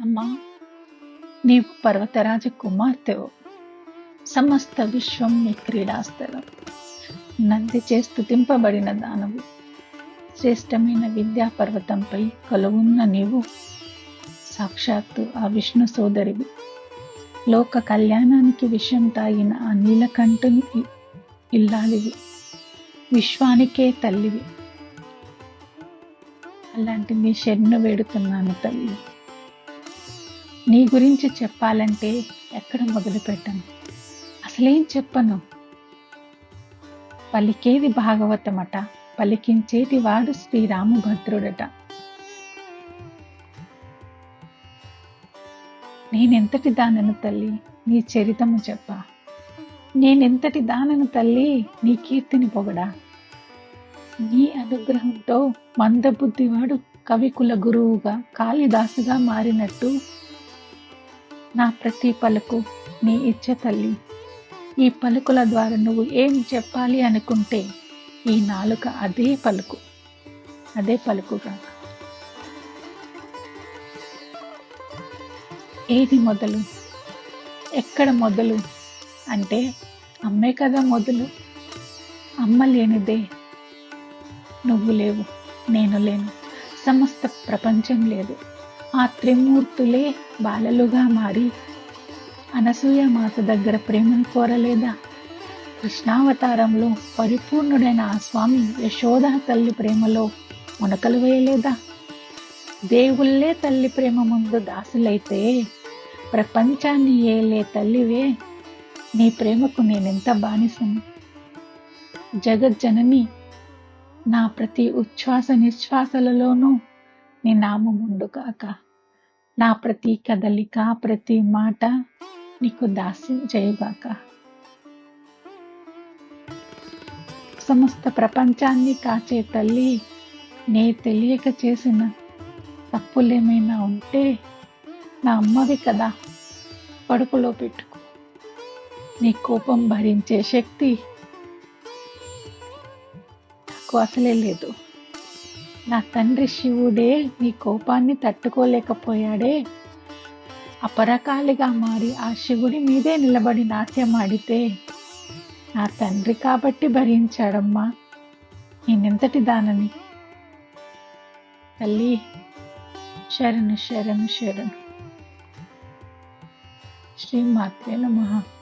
అమ్మా నీవు పర్వతరాజ కుమార్తెవు. సమస్త విశ్వం నీ క్రీడాస్థలం. నంది చేస్తుతింపబడిన దానవు. శ్రేష్టమైన విద్యా పర్వతంపై కొలువున్న నీవు సాక్షాత్తు ఆ విష్ణు సోదరివి. లోక కళ్యాణానికి విషయం తాగిన ఆ నీలకంఠుని ఇల్లాలివి. విశ్వానికే తల్లివి. అలాంటి మీ షెడ్ను వేడుతున్నాను తల్లి. నీ గురించి చెప్పాలంటే ఎక్కడ మొదలు పెట్టను? అసలేం చెప్పను? పలికేది భాగవతమట పలికించేటి వాడు శ్రీరామభద్రుడట. నేనెంతటి దానను తల్లి నీ చరితము చెప్ప? నేనెంతటి దానను తల్లి నీ కీర్తిని పొగడా? నీ అనుగ్రహంతో మందబుద్ధివాడు కవికుల గురువుగా కాళిదాసుగా మారినట్టు నా ప్రతి పలుకు నీ ఇచ్చ తల్లి. ఈ పలుకుల ద్వారా నువ్వు ఏం చెప్పాలి అనుకుంటే ఈ నాలుక అదే పలుకు. అదే పలుకుగా ఏది మొదలు? ఎక్కడ మొదలు? అంటే అమ్మే కదా మొదలు. అమ్మ లేనిదే నువ్వు లేవు నేను లేను. సమస్త ప్రపంచం లేదు. ఆ త్రిమూర్తులే బాలలుగా మారి అనసూయ మాత దగ్గర ప్రేమను కోరలేదా? కృష్ణావతారంలో పరిపూర్ణుడైన ఆ స్వామి యశోద తల్లి ప్రేమలో మునకలు వేయలేదా? దేవుళ్ళే తల్లి ప్రేమ ముందు దాసులైతే ప్రపంచాన్ని ఏలే తల్లివే నీ ప్రేమకు నేనెంత బానిసను? జగజ్జనని నా ప్రతి ఉచ్ఛ్వాస నిశ్వాసలలోనూ నీ నామముండు కాక నా ప్రతి కదలిక ప్రతి మాట నీకు దాస్యం చేయుగాక. సమస్త ప్రపంచాన్ని కాచే తల్లి నే తెలియక చేసిన తప్పులేమైనా ఉంటే నా అమ్మవి కదా. కడుపులో పెట్టుకో. నీ కోపం భరించే శక్తి నాకు అసలే లేదు. నా తండ్రి శివుడే నీ కోపాన్ని తట్టుకోలేకపోయాడే. అపరకాలిగా మారి ఆ శివుడి మీదే నిలబడి నాట్యం ఆడితే నా తండ్రి కాబట్టి భరించాడమ్మా. నేనెంతటి దానని? తల్లి శరణు శరణు శరణు. శ్రీమాత్రే నమః.